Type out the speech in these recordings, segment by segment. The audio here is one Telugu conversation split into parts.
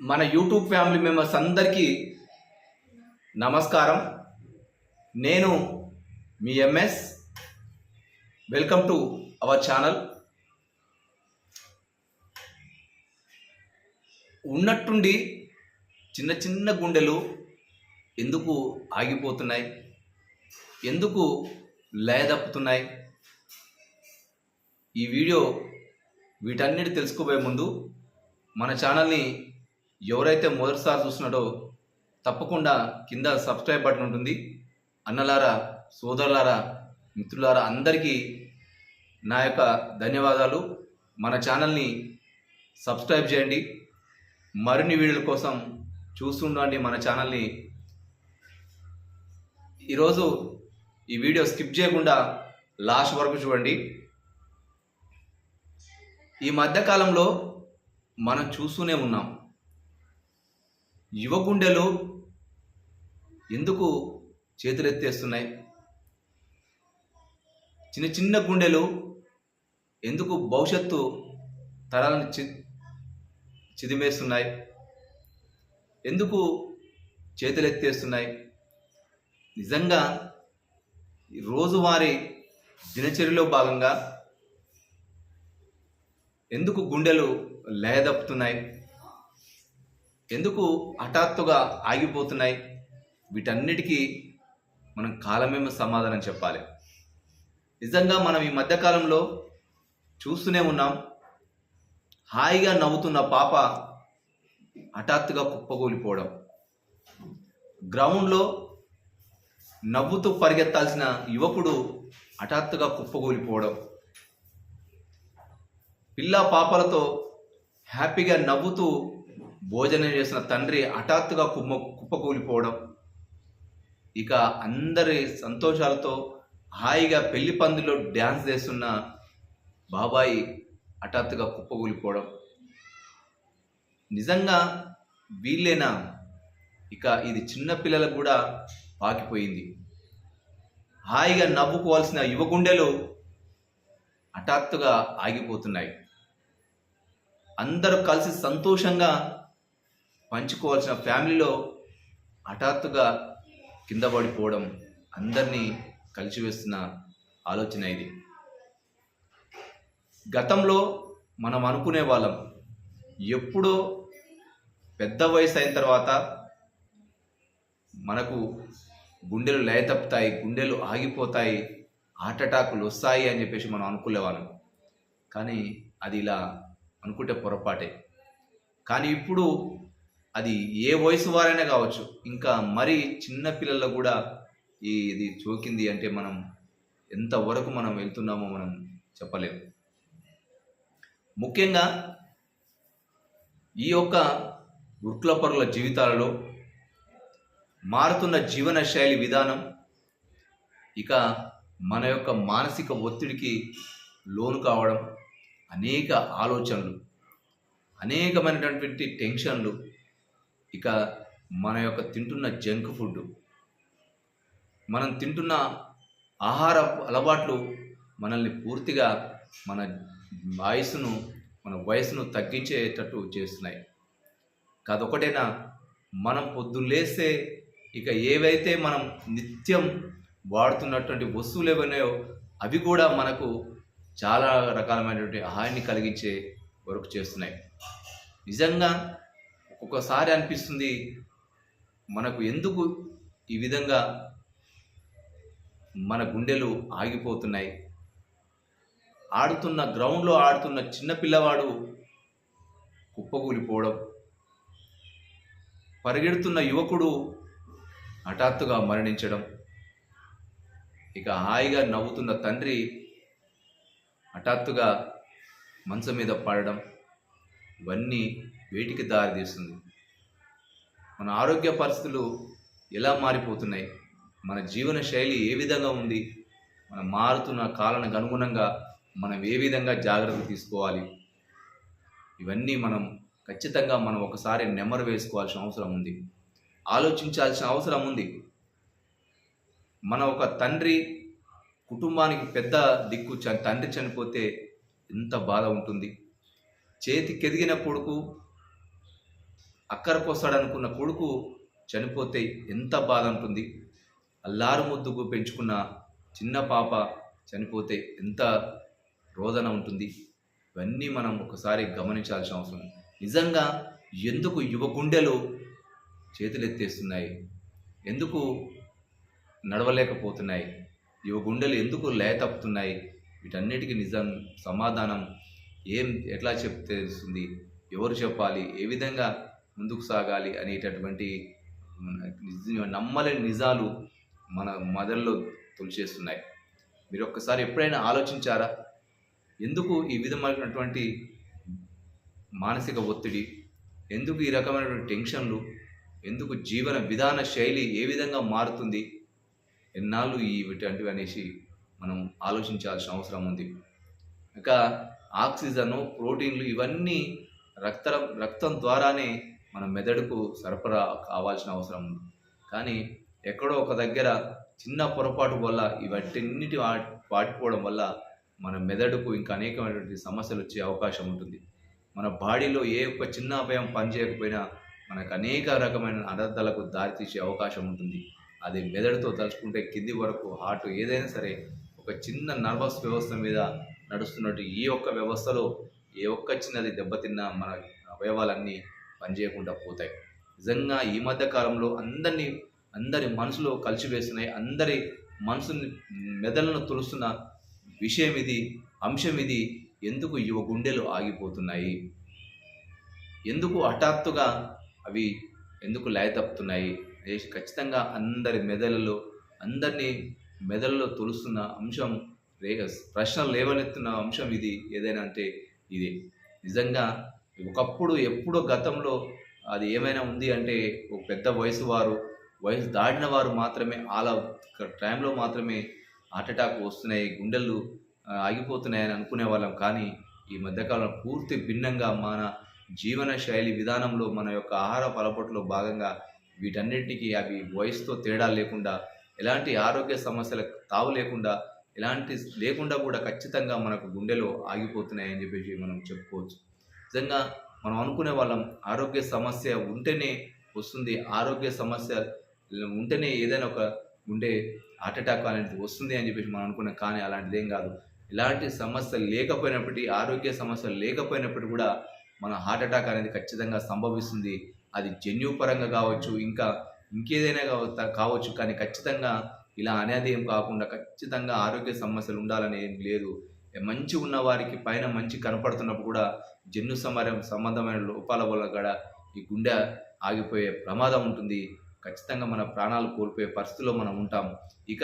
మన యూట్యూబ్ ఫ్యామిలీ మెంబర్స్ అందరికీ నమస్కారం. నేను మీ M S welcome to our channel ఉన్నట్టుండి చిన్న చిన్న గుండెలు ఎందుకు ఆగిపోతున్నాయి? ఎందుకు లయదప్పుతున్నాయి ఈ వీడియో వీటన్నిటి తెలుసుకోబోయే ముందు మన ఛానల్ని ఎవరైతే మొదటిసారి చూస్తున్నాడో తప్పకుండా కింద సబ్స్క్రైబ్ బటన్ ఉంటుంది. అన్నలారా సోదరులారా మిత్రులారా అందరికీ నా యొక్క ధన్యవాదాలు. మన ఛానల్ని సబ్స్క్రైబ్ చేయండి. మరిన్ని వీడియోల కోసం చూస్తుండండి మన ఛానల్ని. ఈరోజు ఈ వీడియో స్కిప్ చేయకుండా లాస్ట్ వరకు చూడండి. ఈ మధ్యకాలంలో మనం చూస్తూనే ఉన్నాం. యువ గుండెలు ఎందుకు చేతులెత్తేస్తున్నాయి? చిన్న చిన్న గుండెలు ఎందుకు భవిష్యత్తు తరాలను చి చిదిమేస్తున్నాయి? ఎందుకు చేతులెత్తేస్తున్నాయి? నిజంగా ఈ రోజువారీ దినచర్యలో భాగంగా ఎందుకు గుండెలు లయదప్పుతున్నాయి? ఎందుకు హఠాత్తుగా ఆగిపోతున్నాయి? వీటన్నిటికీ మనం కాలమేమో సమాధానం చెప్పాలి. నిజంగా మనం ఈ మధ్యకాలంలో చూస్తూనే ఉన్నాం. హాయిగా నవ్వుతున్న పాప హఠాత్తుగా కుప్పగూలిపోవడం గ్రౌండ్లో నవ్వుతూ పరిగెత్తాల్సిన యువకుడు హఠాత్తుగా కుప్పగూలిపోవడం పిల్ల పాపలతో హ్యాపీగా నవ్వుతూ భోజనం చేసిన తండ్రి హఠాత్తుగా కుమ్మ కుప్పకూలిపోవడం. ఇక అందరి సంతోషాలతో హాయిగా పెళ్ళి పందిలో డ్యాన్స్ చేస్తున్న బాబాయి హఠాత్తుగా కుప్పకూలిపోవడం. నిజంగా వీళ్ళేనా ఇక ఇది చిన్న పిల్లలకు కూడా పాకిపోయింది. హాయిగా నవ్వుకోవాల్సిన యువగుండెలు హఠాత్తుగా ఆగిపోతున్నాయి. అందరూ కలిసి సంతోషంగా పంచుకోవాల్సిన ఫ్యామిలీలో హఠాత్తుగా కింద పడిపోవడం అందరినీ కలిసివేస్తున్న ఆలోచన ఇది. గతంలో మనం అనుకునే వాళ్ళం ఎప్పుడో పెద్ద వయసు అయిన తర్వాత మనకు గుండెలు లయ తప్పుతాయి గుండెలు ఆగిపోతాయి హార్ట్ అటాకులు వస్తాయి అని చెప్పేసి మనం అనుకునేవాళ్ళం కానీ అది ఇలా అనుకుంటే పొరపాటే. కానీ ఇప్పుడు అది ఏ వయసు వారైనా కావచ్చు. ఇంకా మరీ చిన్న పిల్లల్లో కూడా ఈ ఇది చోకింది అంటే మనం ఎంతవరకు మనం వెళ్తున్నామో మనం చెప్పలేము. ముఖ్యంగా ఈ యొక్క వృక్కుల పరుల జీవితాలలో మారుతున్న జీవన శైలి విధానం ఇక మన యొక్క మానసిక ఒత్తిడికి లోను కావడం అనేక ఆలోచనలు అనేకమైనటువంటి టెన్షన్లు ఇక మన యొక్క తింటున్న జంక్ ఫుడ్ మనం తింటున్న ఆహార అలవాట్లు మనల్ని పూర్తిగా మన వయసును మన వయసును తగ్గించేటట్టు చేస్తున్నాయి. కాదొకటేనా మనం పొద్దున్న లేస్తే ఇక ఏవైతే మనం నిత్యం వాడుతున్నటువంటి వస్తువులు ఏవైనాయో అవి కూడా మనకు చాలా రకాలమైనటువంటి హాయిని కలిగించే వరకు చేస్తున్నాయి. నిజంగా ఒక్కొక్కసారి అనిపిస్తుంది మనకు ఎందుకు ఈ విధంగా మన గుండెలు ఆగిపోతున్నాయి? ఆడుతున్న గ్రౌండ్లో ఆడుతున్న చిన్న పిల్లవాడు కుప్పకూలిపోవడం పరిగెడుతున్న యువకుడు హఠాత్తుగా మరణించడం ఇక హాయిగా నవ్వుతున్న తండ్రి హఠాత్తుగా మంచం మీద పడడం ఇవన్నీ వేటికి దారితీస్తుంది మన ఆరోగ్య పరిస్థితులు ఎలా మారిపోతున్నాయి? మన జీవన శైలి ఏ విధంగా ఉంది? మనం మారుతున్న కాలానికి అనుగుణంగా మనం ఏ విధంగా జాగ్రత్త తీసుకోవాలి? ఇవన్నీ మనం ఖచ్చితంగా మనం ఒకసారి నెమరు వేసుకోవాల్సిన అవసరం ఉంది. ఆలోచించాల్సిన అవసరం ఉంది. మన ఒక తండ్రి కుటుంబానికి పెద్ద దిక్కు తండ్రి చనిపోతే ఎంత బాధ ఉంటుంది? చేతికెదిగిన కొడుకు అక్కరకొస్తాడనుకున్న కొడుకు చనిపోతే ఎంత బాధ ఉంటుంది. అల్లారు ముద్దుకు పెంచుకున్న చిన్న పాప చనిపోతే ఎంత రోదన ఉంటుంది. ఇవన్నీ మనం ఒకసారి గమనించాల్సిన అవసరం. నిజంగా ఎందుకు యువ గుండెలు చేతులెత్తేస్తున్నాయి? ఎందుకు నడవలేకపోతున్నాయి? యువ గుండెలు ఎందుకు లయ తప్పుతున్నాయి వీటన్నిటికీ నిజం సమాధానం ఏం ఎట్లా చెప్తే తెలుస్తుంది? ఎవరు చెప్పాలి? ఏ విధంగా ముందుకు సాగాలి అనేటటువంటి నమ్మలేని నిజాలు మన మదర్లో తొలిచేస్తున్నాయి. మీరు ఒక్కసారి ఎప్పుడైనా ఆలోచించారా? ఎందుకు ఈ విధమైనటువంటి మానసిక ఒత్తిడి? ఎందుకు ఈ రకమైనటువంటి టెన్షన్లు? ఎందుకు జీవన విధాన శైలి ఏ విధంగా మారుతుంది? ఎన్నాళ్ళు ఈ ఇటువంటివి అనేసి మనం ఆలోచించాల్సిన అవసరం ఉంది. ఇంకా ఆక్సిజను ప్రోటీన్లు ఇవన్నీ రక్త రక్తం ద్వారానే మన మెదడుకు సరఫరా కావాల్సిన అవసరం ఉంది. కానీ ఎక్కడో ఒక దగ్గర చిన్న పొరపాటు వల్ల ఇవన్నిటి వాటిపోవడం వల్ల మన మెదడుకు ఇంకా అనేకమైనటువంటి సమస్యలు వచ్చే అవకాశం ఉంటుంది. మన బాడీలో ఏ ఒక్క చిన్న అభయం పనిచేయకపోయినా మనకు అనేక రకమైన అనర్థాలకు దారితీసే అవకాశం ఉంటుంది. అది మెదడుతో తలుచుకుంటే కింది వరకు హార్ట్ ఏదైనా సరే ఒక చిన్న నర్వస్ వ్యవస్థ మీద నడుస్తున్నట్టు ఈ ఒక్క వ్యవస్థలో ఏ ఒక్క చిన్నది దెబ్బతిన్నా మన అవయవాలన్నీ పనిచేయకుండా పోతాయి. నిజంగా ఈ మధ్య కాలంలో అందరినీ అందరి మనసులో కలిసివేస్తున్నాయి అందరి మనసుని మెదళ్ళను తులుస్తున్న విషయం ఇది అంశం ఇది ఎందుకు యువ గుండెలు ఆగిపోతున్నాయి? ఎందుకు హఠాత్తుగా అవి ఎందుకు లయతప్పుతున్నాయి ఖచ్చితంగా అందరి మెదళ్ళలో అందరినీ మెదళ్ళలో తొలుస్తున్న అంశం రే ప్రశ్నలు లేవనెత్తున్న అంశం ఇది ఏదైనా అంటే ఇది. నిజంగా ఒకప్పుడు ఎప్పుడో గతంలో అది ఏమైనా ఉంది అంటే ఒక పెద్ద వయసు వారు వయసు దాటిన వారు మాత్రమే అలా టైంలో మాత్రమే హార్ట్ అటాక్ వస్తున్నాయి గుండెలు ఆగిపోతున్నాయని అనుకునే వాళ్ళం కానీ ఈ మధ్యకాలం పూర్తి భిన్నంగా మన జీవన శైలి విధానంలో మన యొక్క ఆహార అలవాట్లో భాగంగా వీటన్నిటికీ అవి వయసుతో తేడా లేకుండా ఎలాంటి ఆరోగ్య సమస్యల తావు లేకుండా ఎలాంటి లేకుండా కూడా ఖచ్చితంగా మనకు గుండెలో ఆగిపోతున్నాయని చెప్పేసి మనం చెప్పుకోవచ్చు. నిజంగా మనం అనుకునే వాళ్ళం ఆరోగ్య సమస్య ఉంటేనే వస్తుంది. ఆరోగ్య సమస్య ఉంటేనే ఏదైనా ఒక ఉండే హార్ట్ అటాక్ అనేది వస్తుంది అని చెప్పేసి మనం అనుకున్నాం. కానీ అలాంటిది ఏం కాదు. ఇలాంటి సమస్యలు లేకపోయినప్పటికీ ఆరోగ్య సమస్యలు లేకపోయినప్పటికీ కూడా మన హార్ట్ అటాక్ అనేది ఖచ్చితంగా సంభవిస్తుంది. అది జన్యుపరంగా కావచ్చు ఇంకా ఇంకేదైనా కావచ్చు. కానీ ఖచ్చితంగా ఇలా అనేది ఏం కాకుండా ఖచ్చితంగా ఆరోగ్య సమస్యలు ఉండాలని ఏం లేదు. మంచి ఉన్న వారికి పైన మంచి కనపడుతున్నప్పుడు కూడా జన్యు సమరం సంబంధమైన లోపాల వల్ల కూడా ఈ గుండె ఆగిపోయే ప్రమాదం ఉంటుంది. ఖచ్చితంగా మన ప్రాణాలు కోల్పోయే పరిస్థితిలో మనం ఉంటాం ఇక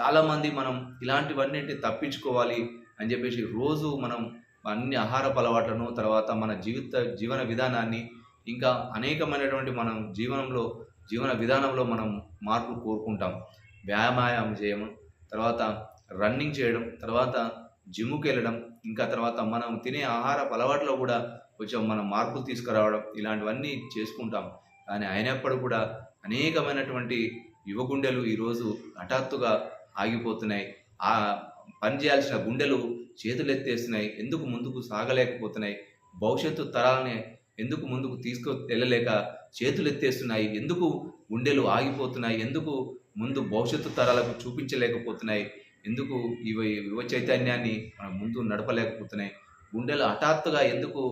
చాలామంది మనం ఇలాంటివన్నింటినీ తప్పించుకోవాలి అని చెప్పేసి రోజు మనం అన్ని ఆహారపు అలవాట్లను తర్వాత మన జీవిత జీవన విధానాన్ని ఇంకా అనేకమైనటువంటి మనం జీవనంలో జీవన విధానంలో మనం మార్పులు కోరుకుంటాం. వ్యాయామం చేయడం తర్వాత రన్నింగ్ చేయడం తర్వాత జిమ్కి వెళ్ళడం ఇంకా తర్వాత మనం తినే ఆహార అలవాట్లో కూడా కొంచెం మనం మార్పులు తీసుకురావడం ఇలాంటివన్నీ చేసుకుంటాం. కానీ అయినప్పుడు కూడా అనేకమైనటువంటి యువ గుండెలు ఈరోజు హఠాత్తుగా ఆగిపోతున్నాయి. ఆ పని చేయాల్సిన గుండెలు చేతులు ఎత్తేస్తున్నాయి ఎందుకు ముందుకు సాగలేకపోతున్నాయి? భవిష్యత్తు తరాలని ఎందుకు ముందుకు తీసుకు వెళ్ళలేక చేతులు ఎత్తేస్తున్నాయి ఎందుకు గుండెలు ఆగిపోతున్నాయి? ఎందుకు ముందు భవిష్యత్తు తరాలకు చూపించలేకపోతున్నాయి? ఎందుకు ఇవి యువ చైతన్యాన్ని మనం ముందు నడపలేకపోతున్నాయి? గుండెలు హఠాత్తుగా ఎందుకు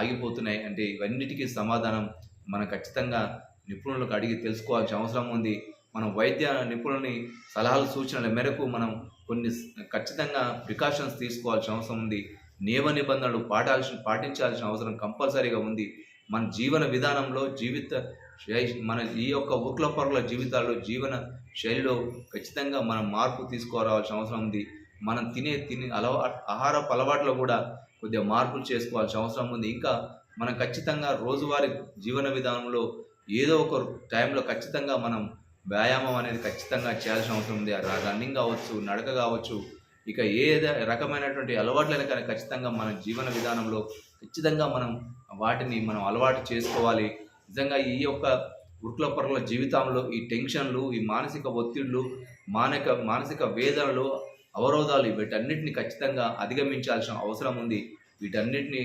ఆగిపోతున్నాయి? అంటే ఇవన్నిటికీ సమాధానం మనం ఖచ్చితంగా నిపుణులకు అడిగి తెలుసుకోవాల్సిన అవసరం ఉంది. మనం వైద్య నిపుణులని సలహాలు సూచనల మేరకు మనం కొన్ని ఖచ్చితంగా ప్రికాషన్స్ తీసుకోవాల్సిన అవసరం ఉంది. నియమ నిబంధనలు పాటాల్సిన పాటించాల్సిన అవసరం కంపల్సరీగా ఉంది. మన జీవన విధానంలో జీవిత శై- మన ఈ యొక్క ఊర్ల పొరల జీవితాల్లో జీవన శైలిలో ఖచ్చితంగా మనం మార్పు తీసుకురావాల్సిన అవసరం ఉంది. మనం తినే తినే అలవా ఆహార అలవాట్లో కూడా కొద్దిగా మార్పులు చేసుకోవాల్సిన అవసరం ఉంది. ఇంకా మనం ఖచ్చితంగా రోజువారీ జీవన విధానంలో ఏదో ఒక టైంలో ఖచ్చితంగా మనం వ్యాయామం అనేది ఖచ్చితంగా చేయాల్సిన అవసరం ఉంది. రన్నింగ్ కావచ్చు నడక కావచ్చు ఇక ఏ రకమైనటువంటి అలవాట్లైనా కానీ ఖచ్చితంగా మన జీవన విధానంలో ఖచ్చితంగా మనం వాటిని మనం అలవాటు చేసుకోవాలి. నిజంగా ఈ యొక్క ఉరుకుల పరుల జీవితంలో ఈ టెన్షన్లు ఈ మానసిక ఒత్తిళ్ళు మానక మానసిక వేదనలు అవరోధాలు వీటన్నిటిని ఖచ్చితంగా అధిగమించాల్సిన అవసరం ఉంది. వీటన్నిటిని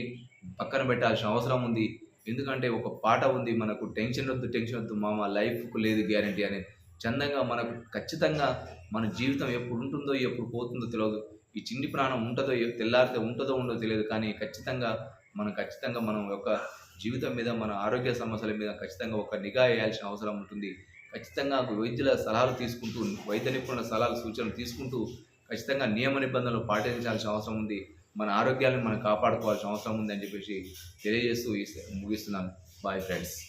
పక్కన పెట్టాల్సిన అవసరం ఉంది. ఎందుకంటే ఒక పాట ఉంది మనకు టెన్షన్ వద్దు టెన్షన్ వద్దు మామ లైఫ్కు లేదు గ్యారంటీ అని. చందంగా మనకు ఖచ్చితంగా మన జీవితం ఎప్పుడు ఉంటుందో ఎప్పుడు పోతుందో తెలియదు ఈ చిన్ని ప్రాణం ఉంటుందో తెల్లారితే ఉంటుందో ఉండదో తెలియదు కానీ ఖచ్చితంగా మనం ఖచ్చితంగా మనం యొక్క జీవితం మీద మన ఆరోగ్య సమస్యల మీద ఖచ్చితంగా ఒక నిఘా వేయాల్సిన అవసరం ఉంటుంది. ఖచ్చితంగా వైద్యుల సలహాలు తీసుకుంటూ వైద్య నిపుణుల సలహాలు సూచనలు తీసుకుంటూ ఖచ్చితంగా నియమ నిబంధనలు పాటించాల్సిన అవసరం ఉంది. మన ఆరోగ్యాన్ని మనం కాపాడుకోవాల్సిన అవసరం ఉంది అని చెప్పేసి తెలియజేస్తూ ముగిస్తున్నాను. Bye friends